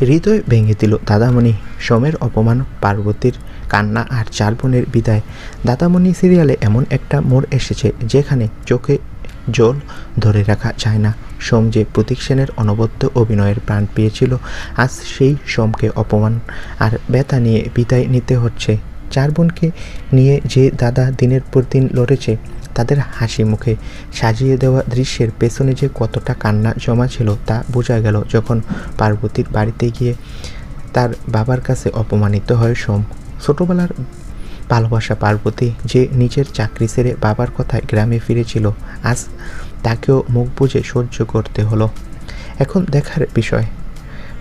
হৃদয় ভেঙে দিল দাদামণি সোমের অপমান, পার্বতীর কান্না আর চার বোনের বিদায়। দাদামণি সিরিয়ালে এমন একটা মোড় এসেছে যেখানে চোখে জল ধরে রাখা যায় না। সোম যে প্রতীক সেনের অনবদ্য অভিনয়ের প্রাণ পেয়েছিল, আজ সেই সোমকে অপমান আর ব্যথা নিয়ে বিদায় নিতে হচ্ছে। চার বোনকে নিয়ে যে দাদা দিনের পর দিন লড়েছে, তাদের হাসি মুখে। সাজিয়ে দেওয়া দৃশ্যের পেছনে যে কতটা কান্না জমা ছিল তা বোঝা গেল যখন পার্বতীর বাড়িতে গিয়ে তার বাবার কাছে অপমানিত হয় সোম। ছোটোবেলার ভালোবাসা পার্বতী যে নিজের চাকরি ছেড়ে বাবার কথায় গ্রামে ফিরেছিল, আজ তাকেও মুখ বুঝে সহ্য করতে হলো। এখন দেখার বিষয়,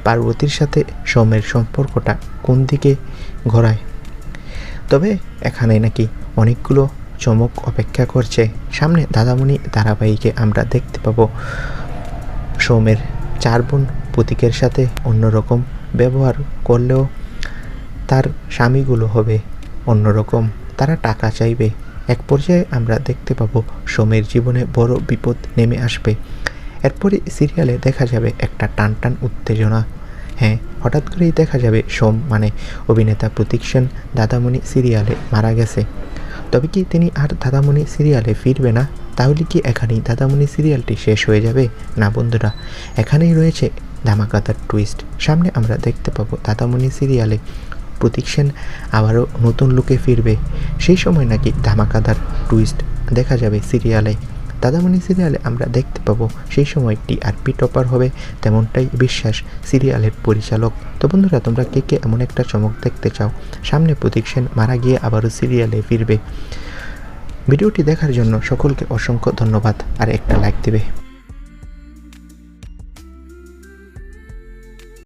পার্বতীর সাথে সোমের সম্পর্কটা কোন দিকে ঘোরায়? তবে এখানে নাকি অনেকগুলো চমক অপেক্ষা করছে। সামনে দাদামণি ধারাবাহিকে আমরা দেখতে পাবো। সোমের চার বোন প্রতীকের সাথে অন্যরকম ব্যবহার করলেও তার স্বামীগুলো হবে অন্যরকম। তারা টাকা চাইবে। এক পর্যায়ে আমরা দেখতে পাবো সোমের জীবনে বড় বিপদ নেমে আসবে। এরপরে সিরিয়ালে দেখা যাবে একটা টান টান উত্তেজনা। হ্যাঁ হঠাৎ করেই দেখা যাবে সোম মানে অভিনেতা প্রতীক সেন দাদামণি সিরিয়ালে মারা গেছে। তবে কি তিনি আর দাদামণি সিরিয়ালে ফিরবে না? তাহলে কি এখানেই দাদামণি সিরিয়ালটি শেষ হয়ে যাবে? না বন্ধুরা, এখানেই রয়েছে ধামাকাতার টুইস্ট। সামনে আমরা দেখতে পাবো দাদামণি সিরিয়ালে প্রতীক সেন আবারও নতুন লুকে ফিরবে। সেই সময় নাকি ধামাকাদার টুইস্ট দেখা যাবে সিরিয়ালে। দাদামণি সিরিয়ালে আমরা দেখতে পাবো সেই সময় টিআরপি টপার হবে, তেমনটাই বিশ্বাস সিরিয়ালের পরিচালক। তো বন্ধুরা, তোমরা কে কে এমন একটা চমক দেখতে চাও? সামনে প্রতীক সেন মারা গিয়ে আবারও সিরিয়ালে ফিরবে। ভিডিওটি দেখার জন্য সকলকে অসংখ্য ধন্যবাদ। আর একটা লাইক দেবে।